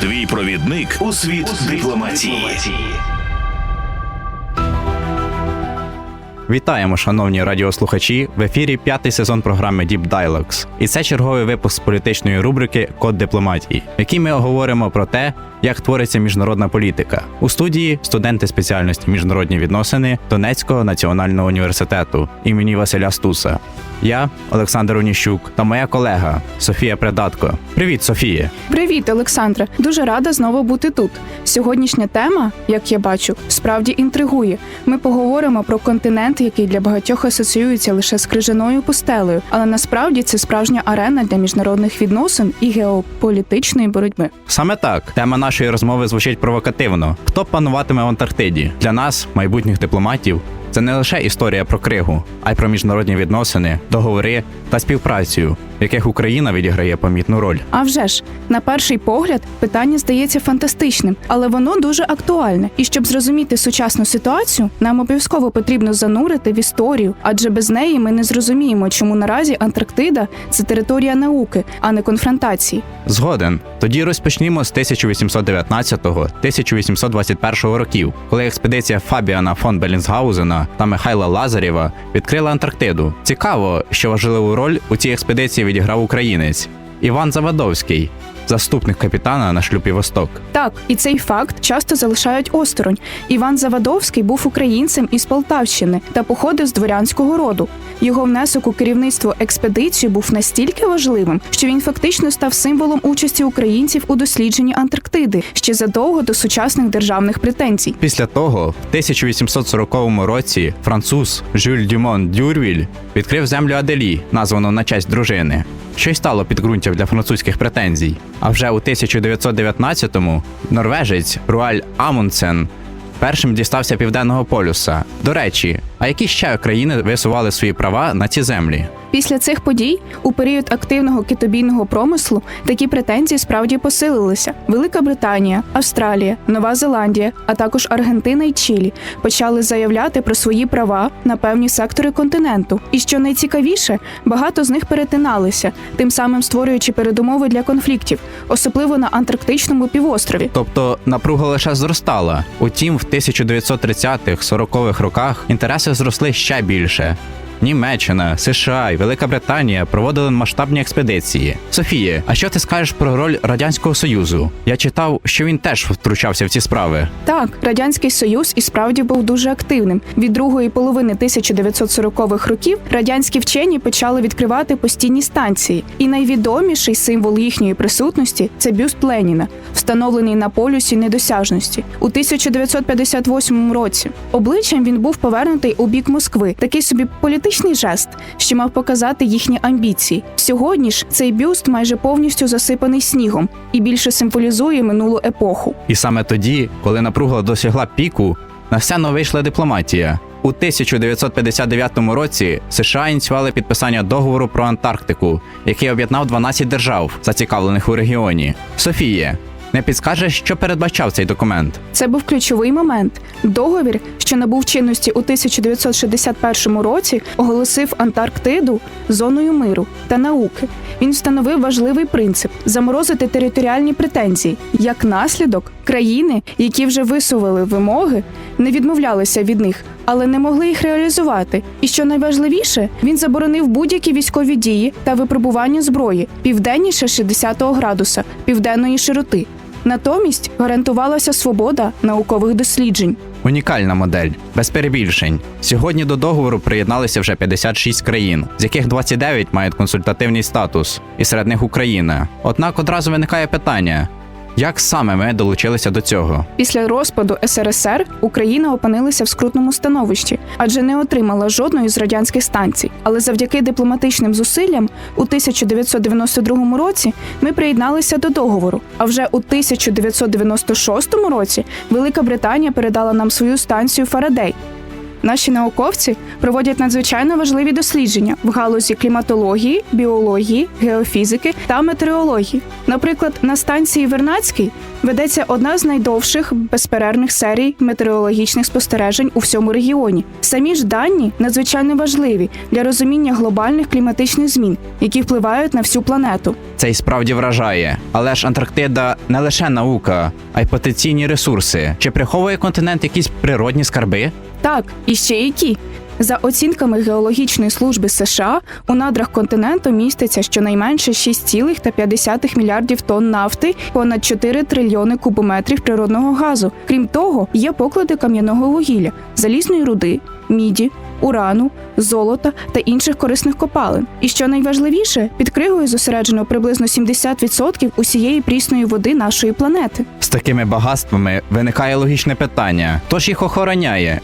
Твій провідник у світ дипломатії. Вітаємо, шановні радіослухачі! В ефірі п'ятий сезон програми Deep Dialogues. І це черговий випуск політичної рубрики Код дипломатії, в якій ми говоримо про те, як твориться міжнародна політика. У студії студенти спеціальності міжнародні відносини Донецького національного університету імені Василя Стуса. Я Олександр Оніщук та моя колега Софія Предатко. Привіт, Софія! Привіт, Олександре. Дуже рада знову бути тут. Сьогоднішня тема, як я бачу, справді інтригує. Ми поговоримо про континент, який для багатьох асоціюється лише з крижаною пустелею, але насправді це справжня арена для міжнародних відносин і геополітичної боротьби. Саме так тема нашої розмови звучить провокативно. Хто пануватиме в Антарктиді? Для нас, майбутніх дипломатів, це не лише історія про кригу, а й про міжнародні відносини, договори та співпрацю, в яких Україна відіграє помітну роль. А вже ж, на перший погляд, питання здається фантастичним, але воно дуже актуальне. І щоб зрозуміти сучасну ситуацію, нам обов'язково потрібно занурити в історію, адже без неї ми не зрозуміємо, чому наразі Антарктида це територія науки, а не конфронтації. Згоден. Тоді розпочнімо з 1819-1821 років, коли експедиція Фабіана фон Белінсгаузена та Михайла Лазарєва відкрила Антарктиду. Цікаво, що важливу роль у цій експедиції відіграв українець. Іван Завадовський, заступник капітана на шлюпі Восток. Так, і цей факт часто залишають осторонь. Іван Завадовський був українцем із Полтавщини та походив з дворянського роду. Його внесок у керівництво експедиції був настільки важливим, що він фактично став символом участі українців у дослідженні Антарктиди ще задовго до сучасних державних претензій. Після того, в 1840 році, француз Жюль Дюмон Дюрвіль відкрив землю Аделі, названу на честь дружини, що й стало підґрунтям для французьких претензій. А вже у 1919-му норвежець Руаль Амундсен першим дістався південного полюса. До речі, а які ще країни висували свої права на ці землі? Після цих подій, у період активного китобійного промислу, такі претензії справді посилилися. Велика Британія, Австралія, Нова Зеландія, а також Аргентина і Чилі почали заявляти про свої права на певні сектори континенту. І що найцікавіше, багато з них перетиналися, тим самим створюючи передумови для конфліктів, особливо на Антарктичному півострові. Тобто напруга лише зростала. Утім, в 1930-40-х роках інтереси зросли ще більше. Німеччина, США і Велика Британія проводили масштабні експедиції. Софія, а що ти скажеш про роль радянського союзу? Я читав, що він теж втручався в ці справи. Так, радянський союз і справді був дуже активним. Від другої половини 1940-х років радянські вчені почали відкривати постійні станції, і найвідоміший символ їхньої присутності це бюст Леніна, встановлений на полюсі недосяжності у 1958 році. Обличчям він був повернутий у бік Москви, такий собі політичний жест, що мав показати їхні амбіції. Сьогодні ж цей бюст майже повністю засипаний снігом і більше символізує минулу епоху. І саме тоді, коли напруга досягла піку, на сцену вийшла дипломатія. У 1959 році США ініціювали підписання договору про Антарктику, який об'єднав 12 держав, зацікавлених у регіоні. Софія, не підскажеш, що передбачав цей документ? Це був ключовий момент. Договір, що набув чинності у 1961 році, оголосив Антарктиду зоною миру та науки. Він встановив важливий принцип заморозити територіальні претензії. Як наслідок, країни, які вже висували вимоги, не відмовлялися від них, але не могли їх реалізувати. І що найважливіше, він заборонив будь-які військові дії та випробування зброї південніше 60 градуса південної широти. Натомість гарантувалася свобода наукових досліджень. Унікальна модель, без перебільшень. Сьогодні до договору приєдналися вже 56 країн, з яких 29 мають консультативний статус, і серед них Україна. Однак одразу виникає питання: Як саме ми долучилися до цього? Після розпаду СРСР Україна опинилася в скрутному становищі, адже не отримала жодної з радянських станцій. Але завдяки дипломатичним зусиллям у 1992 році ми приєдналися до договору. А вже у 1996 році Велика Британія передала нам свою станцію Фарадей. Наші науковці проводять надзвичайно важливі дослідження в галузі кліматології, біології, геофізики та метеорології. Наприклад, на станції Вернадський ведеться одна з найдовших безперервних серій метеорологічних спостережень у всьому регіоні. Самі ж дані надзвичайно важливі для розуміння глобальних кліматичних змін, які впливають на всю планету. Це й справді вражає. Але ж Антарктида не лише наука, а й потенційні ресурси. Чи приховує континент якісь природні скарби? Так, і ще які. За оцінками геологічної служби США, у надрах континенту міститься щонайменше 6,5 мільярдів тонн нафти, понад 4 трильйони кубометрів природного газу. Крім того, є поклади кам'яного вугілля, залізної руди, міді, урану, золота та інших корисних копалин. І що найважливіше, під кригою зосереджено приблизно 70% усієї прісної води нашої планети. З такими багатствами виникає логічне питання: хто ж їх охороняє?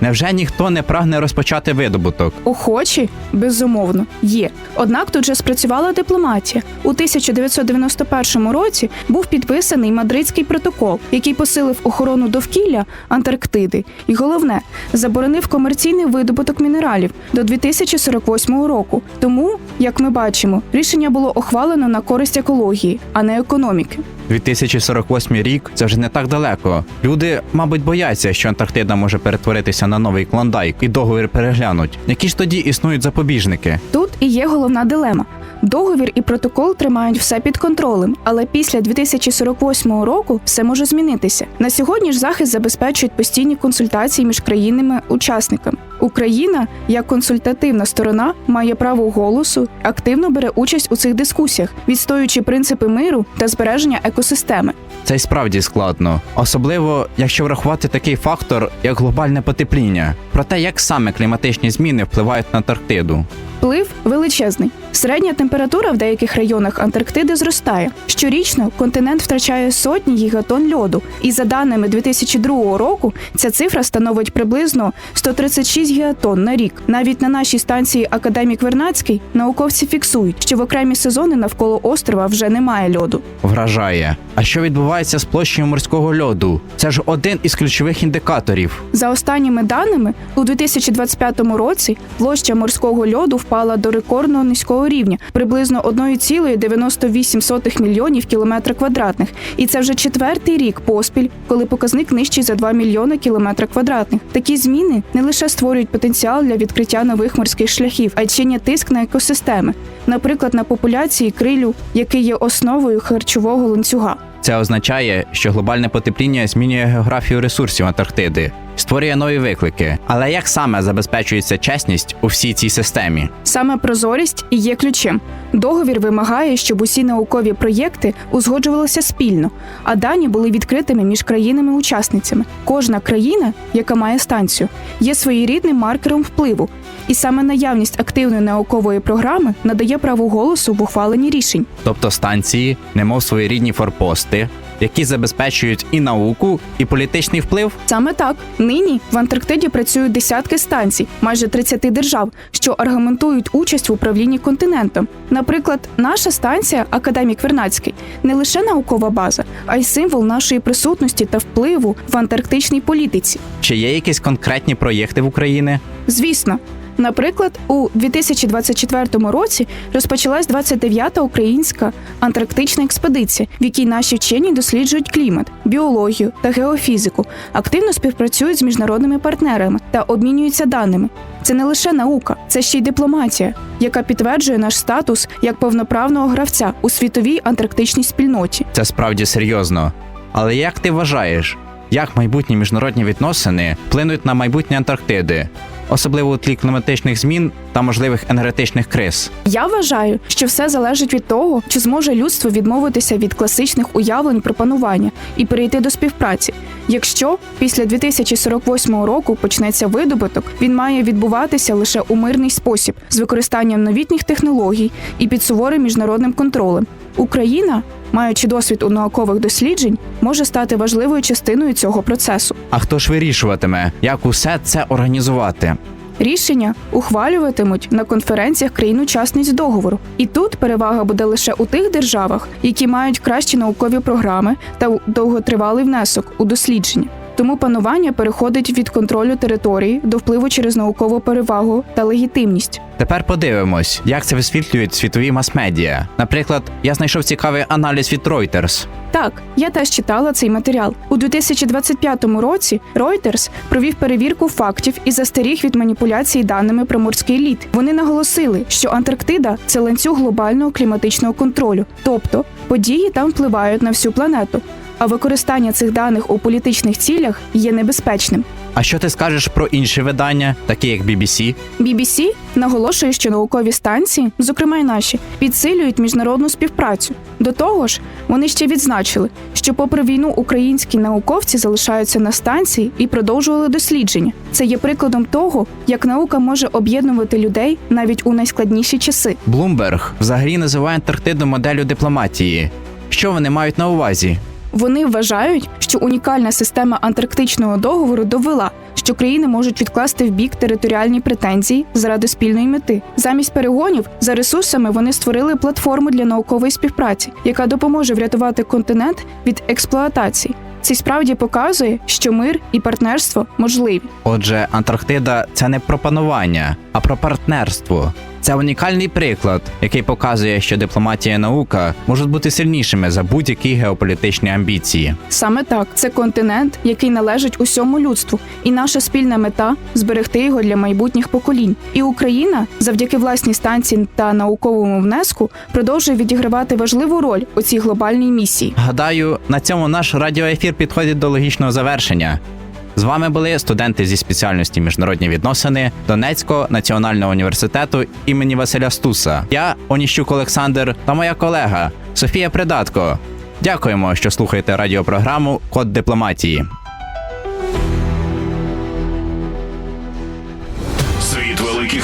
Невже ніхто не прагне розпочати видобуток? Охочі, безумовно, є. Однак тут же спрацювала дипломатія. У 1991 році був підписаний Мадридський протокол, який посилив охорону довкілля Антарктиди, і головне заборонив комерційний видобуток мінералів до 2048 року. Тому, як ми бачимо, рішення було ухвалено на користь екології, а не економіки. 2048 рік це вже не так далеко. Люди, мабуть, бояться, що Антарктида може перетворитися на новий клондайк і договір переглянуть. Які ж тоді існують запобіжники? Тут і є головна дилема. Договір і протокол тримають все під контролем, але після 2048 року все може змінитися. На сьогодні ж захист забезпечують постійні консультації між країнами-учасниками. Україна, як консультативна сторона, має право голосу, активно бере участь у цих дискусіях, відстоюючи принципи миру та збереження екосистеми. Це й справді складно, особливо якщо врахувати такий фактор, як глобальне потепління. Про те, як саме кліматичні зміни впливають на Антарктиду. Вплив величезний. Середня температура в деяких районах Антарктиди зростає. Щорічно континент втрачає сотні гігатон льоду, і за даними 2002 року ця цифра становить приблизно 136 гігатон на рік. Навіть на нашій станції Академік Вернадський науковці фіксують, що в окремі сезони навколо острова вже немає льоду. Вражає. А що відбувається з площею морського льоду? Це ж один із ключових індикаторів. За останніми даними, у 2025 році площа морського льоду впала до рекордно низького рівня приблизно 1,98 мільйонів кілометра квадратних. І це вже четвертий рік поспіль, коли показник нижчий за 2 мільйони кілометра квадратних. Такі зміни не лише створюють потенціал для відкриття нових морських шляхів, а й чинять тиск на екосистеми, наприклад, на популяції крилю, який є основою харчового ланцюга. Це означає, що глобальне потепління змінює географію ресурсів Антарктиди, створює нові виклики. Але як саме забезпечується чесність у всій цій системі? Саме прозорість і є ключем. Договір вимагає, щоб усі наукові проєкти узгоджувалися спільно, а дані були відкритими між країнами-учасницями. Кожна країна, яка має станцію, є своєрідним маркером впливу, і саме наявність активної наукової програми надає право голосу в ухваленні рішень. Тобто станції, немов своєрідні форпости, які забезпечують і науку, і політичний вплив. Саме так нині в Антарктиді працюють десятки станцій, майже 30 держав, що аргументують участь в управлінні континентом. Наприклад, наша станція Академік Вернадський не лише наукова база, а й символ нашої присутності та впливу в антарктичній політиці. Чи є якісь конкретні проєкти в Україні? Звісно. Наприклад, у 2024 році розпочалась 29-та українська антарктична експедиція, в якій наші вчені досліджують клімат, біологію та геофізику, активно співпрацюють з міжнародними партнерами та обмінюються даними. Це не лише наука, це ще й дипломатія, яка підтверджує наш статус як повноправного гравця у світовій антарктичній спільноті. Це справді серйозно. Але як ти вважаєш, як майбутні міжнародні відносини вплинуть на майбутнє Антарктиди, особливо у тлі кліматичних змін та можливих енергетичних криз? Я вважаю, що все залежить від того, чи зможе людство відмовитися від класичних уявлень про панування і перейти до співпраці. Якщо після 2048 року почнеться видобуток, він має відбуватися лише у мирний спосіб з використанням новітніх технологій і під суворим міжнародним контролем. Україна маючи досвід у наукових досліджень, може стати важливою частиною цього процесу. А хто ж вирішуватиме, як усе це організувати? Рішення ухвалюватимуть на конференціях країн-учасниць договору. І тут перевага буде лише у тих державах, які мають кращі наукові програми та довготривалий внесок у дослідження. Тому панування переходить від контролю території до впливу через наукову перевагу та легітимність. Тепер подивимось, як це висвітлюють світові мас-медіа. Наприклад, я знайшов цікавий аналіз від Reuters. Так, я теж читала цей матеріал. У 2025 році Reuters провів перевірку фактів і застеріг від маніпуляцій даними про морський лід. Вони наголосили, що Антарктида це ланцюг глобального кліматичного контролю, тобто події там впливають на всю планету. А використання цих даних у політичних цілях є небезпечним. А що ти скажеш про інші видання, такі як BBC? BBC наголошує, що наукові станції, зокрема й наші, підсилюють міжнародну співпрацю. До того ж, вони ще відзначили, що, попри війну, українські науковці залишаються на станції і продовжували дослідження. Це є прикладом того, як наука може об'єднувати людей навіть у найскладніші часи. Bloomberg взагалі називає Антарктиду моделлю дипломатії. Що вони мають на увазі? Вони вважають, що унікальна система антарктичного договору довела, що країни можуть відкласти в бік територіальні претензії заради спільної мети. Замість перегонів за ресурсами вони створили платформу для наукової співпраці, яка допоможе врятувати континент від експлуатації. Це справді показує, що мир і партнерство можливі. Отже, Антарктида це не про панування, а про партнерство. Це унікальний приклад, який показує, що дипломатія і наука можуть бути сильнішими за будь-які геополітичні амбіції. Саме так, це континент, який належить усьому людству, і наша спільна мета зберегти його для майбутніх поколінь. І Україна, завдяки власній станції та науковому внеску, продовжує відігравати важливу роль у цій глобальній місії. Гадаю, на цьому наш радіоефір підходить до логічного завершення. З вами були студенти зі спеціальності міжнародні відносини Донецького національного університету імені Василя Стуса. Я Оніщук Олександр та моя колега Софія Придатко. Дякуємо, що слухаєте радіопрограму Код дипломатії.